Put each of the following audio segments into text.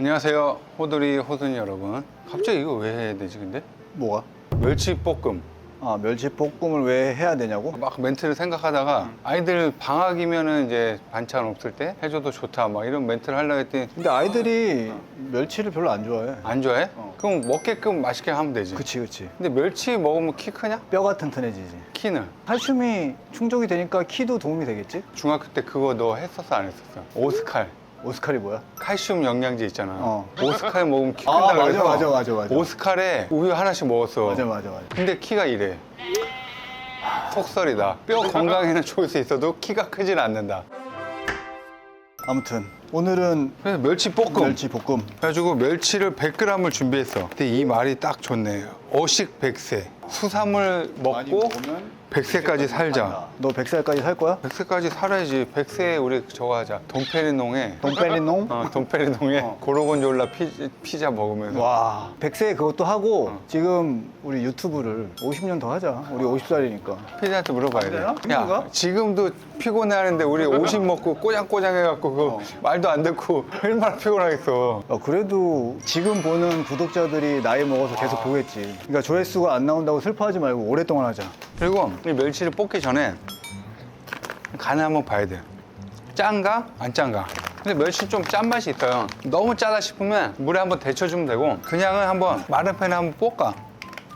안녕하세요 호돌이 호순이 여러분 갑자기 이거 왜 해야 되지 근데? 뭐가? 멸치볶음 아 멸치볶음을 왜 해야 되냐고? 막 멘트를 생각하다가 아이들 방학이면은 이제 반찬 없을 때 해줘도 좋다 막 이런 멘트를 하려고 했더니 근데 아이들이 멸치를 별로 안 좋아해. 안 좋아해? 어. 그럼 먹게끔 맛있게 하면 되지 그치 그치. 근데 멸치 먹으면 키 크냐? 뼈가 튼튼해지지. 키는 칼슘이 충족이 되니까 키도 도움이 되겠지? 중학교 때 그거 너 했었어 안 했었어? 오스칼 오스칼이 뭐야? 칼슘 영양제 있잖아 어. 오스칼 먹으면 키 아, 큰다 맞아, 그래서 맞아, 맞아, 맞아. 오스칼에 우유 하나씩 먹었어 맞아 맞아 맞아. 근데 키가 이래 속설이다 뼈 건강에는 좋을 수 있어도 키가 크질 않는다 아무튼 오늘은 그래서 멸치 볶음 멸치 볶음. 그래가지고 멸치를 100g을 준비했어 근데 이 말이 딱 좋네 어식 백세 수삼을 먹고 백세까지 살자 너 100살까지 살 거야? 백세까지 살아야지 백세에 우리 저거 하자 돈페리농에 돈페리농? 어, 돈페리농에 고로곤졸라 피, 피자 먹으면서 와 100세 그것도 하고 지금 우리 유튜브를 50년 더 하자. 우리 50살이니까. 피디한테 물어봐야 돼. 되나? 야? 지금도 피곤해 하는데 우리 50 먹고 꼬장꼬장 해갖고 그 어. 말도 안 듣고 얼마나 피곤하겠어. 어, 그래도 지금 보는 구독자들이 나이 먹어서 계속 보겠지. 그러니까 조회수가 안 나온다고 슬퍼하지 말고 오랫동안 하자. 그리고 이 멸치를 볶기 전에 간을 한번 봐야 돼. 짠가? 안 짠가? 근데 멸치 좀 짠맛이 있어요. 너무 짜다 싶으면 물에 한번 데쳐주면 되고 그냥은 한번 마른 팬에 한번 볶아.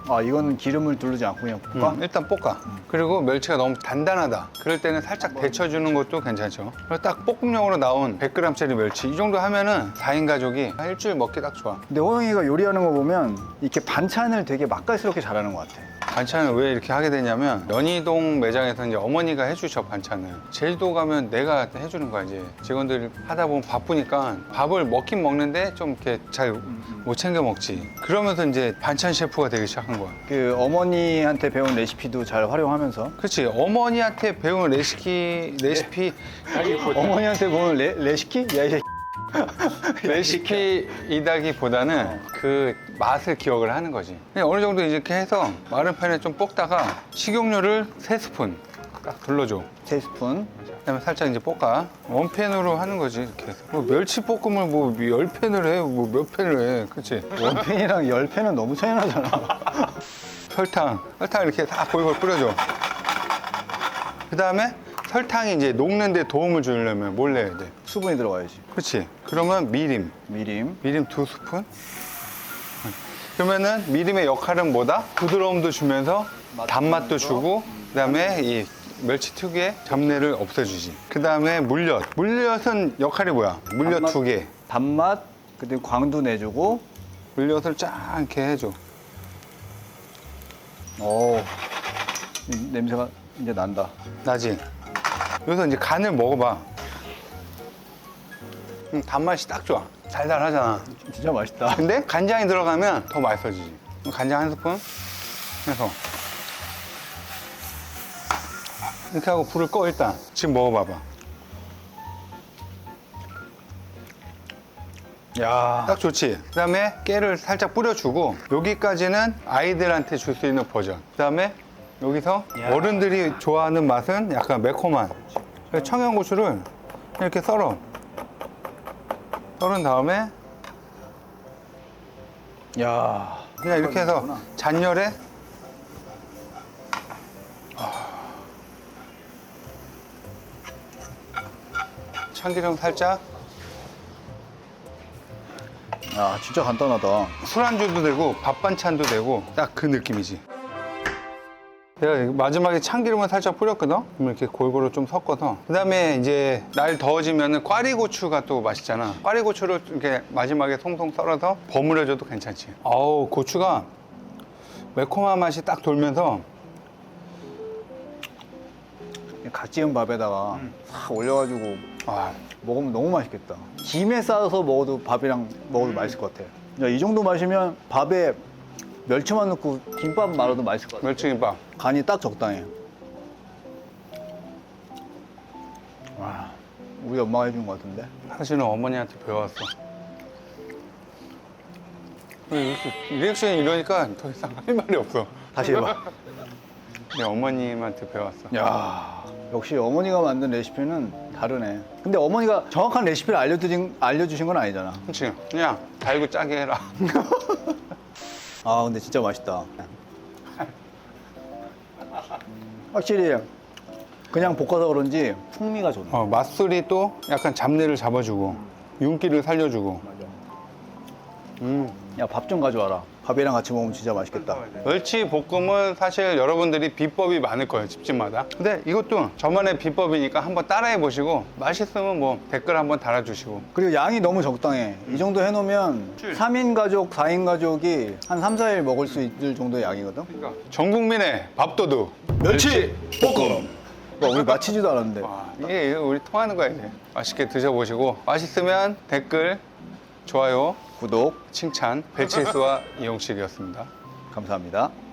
아 이거는 기름을 두르지 않고 그냥 볶아? 음, 일단 볶아. 그리고 멸치가 너무 단단하다. 그럴 때는 살짝 데쳐주는 것도 괜찮죠. 그리고 딱 볶음용으로 나온 100g짜리 멸치. 이 정도 하면은 4인 가족이 한 일주일 먹기 딱 좋아. 근데 호영이가 요리하는 거 보면 이렇게 반찬을 되게 맛깔스럽게 잘하는 것 같아. 반찬을 왜 이렇게 하게 되냐면 연희동 매장에서 이제 어머니가 해주셔 반찬을. 제주도 가면 내가 해주는 거야 이제. 직원들 하다 보면 바쁘니까 밥을 먹긴 먹는데 좀 이렇게 잘 못 챙겨 먹지. 그러면서 이제 반찬 셰프가 되기 시작한 거야. 그 어머니한테 배운 레시피도 잘 활용하면서? 그렇지 어머니한테 배운 레시피 레시피. 어머니한테 배운 레, 레시피? 야, 이 제 레시피이다기보다는 그 맛을 기억을 하는 거지. 그냥 어느 정도 이렇게 해서 마른 팬에 좀 볶다가 식용유를 세 스푼 딱 둘러줘. 세 스푼. 그다음에 살짝 이제 볶아. 원팬으로 하는 거지 이렇게 해서. 뭐 멸치 볶음을 뭐 열 팬을 해, 뭐 몇 팬을 해, 그렇지? 원팬이랑 열 팬은 너무 차이 나잖아. 설탕, 설탕 이렇게 다 골고루 뿌려줘. 그 다음에 설탕이 이제 녹는데 도움을 주려면 뭘 내야 돼? 수분이 들어가야지. 그렇지? 그러면 미림. 미림. 미림 두 스푼. 그러면은 미림의 역할은 뭐다? 부드러움도 주면서 단맛도 주고 그다음에 이 멸치 특유의 잡내를 없애주지. 그다음에 물엿. 물엿은 역할이 뭐야? 물엿 단맛. 두 개. 단맛, 그리고 광도 내주고. 물엿을 쫙 이렇게 해줘. 오, 이 냄새가 이제 난다. 나지? 여기서 이제 간을 먹어봐. 음, 단맛이 딱 좋아. 달달하잖아. 진짜 맛있다. 근데 간장이 들어가면 더 맛있어지지. 간장 한 스푼 해서 이렇게 하고 불을 꺼 일단. 지금 먹어봐봐. 야, 딱 좋지. 그다음에 깨를 살짝 뿌려주고 여기까지는 아이들한테 줄 수 있는 버전. 그다음에 여기서 어른들이 좋아하는 맛은 약간 매콤한 청양고추를 이렇게 썰어. 썰은 다음에 야. 그냥 이렇게 해서 잔열에 참기름 살짝 야, 진짜 간단하다. 술안주도 되고 밥 반찬도 되고 딱 그 느낌이지. 내가 마지막에 참기름을 살짝 뿌렸거든. 그럼 이렇게 골고루 좀 섞어서. 그 다음에 이제 날 더워지면 은 꽈리고추가 또 맛있잖아. 꽈리고추를 이렇게 마지막에 송송 썰어서 버무려줘도 괜찮지. 아우 고추가 매콤한 맛이 딱 돌면서 갓 지은 밥에다가 싹 올려가지고 아, 먹으면 너무 맛있겠다. 김에 싸서 먹어도 밥이랑 먹어도 맛있을 것 같아. 야, 이 정도 마시면 밥에 멸치만 넣고 김밥 말아도 맛있을 것 같아. 멸치김밥. 간이 딱 적당해. 와, 우리 엄마가 해준 것 같은데? 사실은 어머니한테 배웠어. 이렇게 리액션이 이러니까 더 이상 할 말이 없어. 다시 해봐. 내 어머님한테 배웠어. 야, 역시 어머니가 만든 레시피는 다르네. 근데 어머니가 정확한 레시피를 알려주신, 알려주신 건 아니잖아. 그렇지. 그냥 달고 짜게 해라. 아, 근데 진짜 맛있다. 확실히 그냥 볶아서 그런지 풍미가 좋네. 어, 맛술이 또 약간 잡내를 잡아주고 윤기를 살려주고. 음. 야, 밥 좀 가져와라. 밥이랑 같이 먹으면 진짜 맛있겠다. 멸치 볶음은 사실 여러분들이 비법이 많을 거예요 집집마다 근데 이것도 저만의 비법이니까 한번 따라해 보시고 맛있으면 뭐 댓글 한번 달아주시고 그리고 양이 너무 적당해. 이 정도 해놓으면 3인 가족, 4인 가족이 한 3, 4일 먹을 수 있을 정도의 양이거든? 그러니까 전 국민의 밥도둑 멸치 볶음 와, 우리 마치지도 않았는데. 와, 이게 우리 통하는 거야 이제 맛있게 드셔보시고 맛있으면 댓글 좋아요 구독 칭찬 배칠수와 이용식이었습니다 감사합니다.